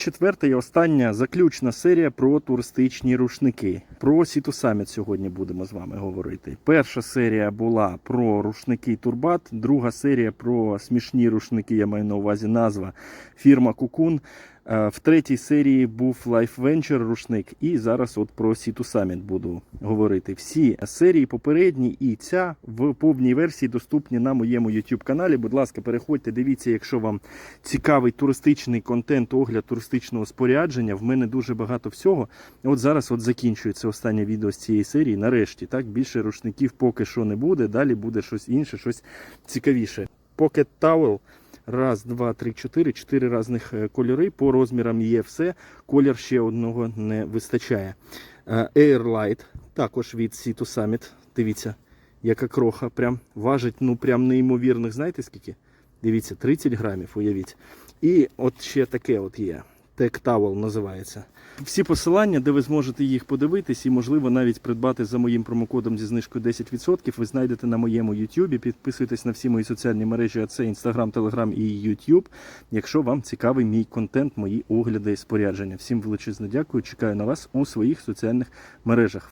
Четверта і остання заключна серія про туристичні рушники. Про Сіту Саміт сьогодні будемо з вами говорити. Перша серія була про рушники Турбат, друга серія про смішні рушники. Я маю на увазі назва фірма Кукун. Е, В третій серії був Life Venture рушник, і зараз от про Сіту Саміт буду говорити. Всі серії попередні і ця в повній версії доступні на моєму YouTube каналі. Будь ласка, переходьте, дивіться, якщо вам цікавий туристичний контент, огляд туристичного спорядження. В мене дуже багато всього. От зараз от закінчується останнє відео з цієї серії. Нарешті так більше рушників поки що не буде. Далі буде щось інше, щось цікавіше. Pocket Towel. Раз, два, три, чотири. Чотири різних е, кольори. По розмірам є все. Колір ще одного не вистачає. Е, Airlight, також від to Summit. Дивіться, яка кроха. Прям важить, ну прям неймовірних. Знаєте скільки? Дивіться, 30 грамів, уявіть. І от ще таке от є. Towel називається. Всі посилання, де ви зможете їх подивитись і, можливо, навіть придбати за моїм промокодом зі знижкою 10%, ви знайдете на моєму YouTube. Підписуйтесь на всі мої соціальні мережі, а це Instagram, Telegram і YouTube. Якщо вам цікавий мій контент, мої огляди і спорядження. Всім величезне дякую. Чекаю на вас у своїх соціальних мережах.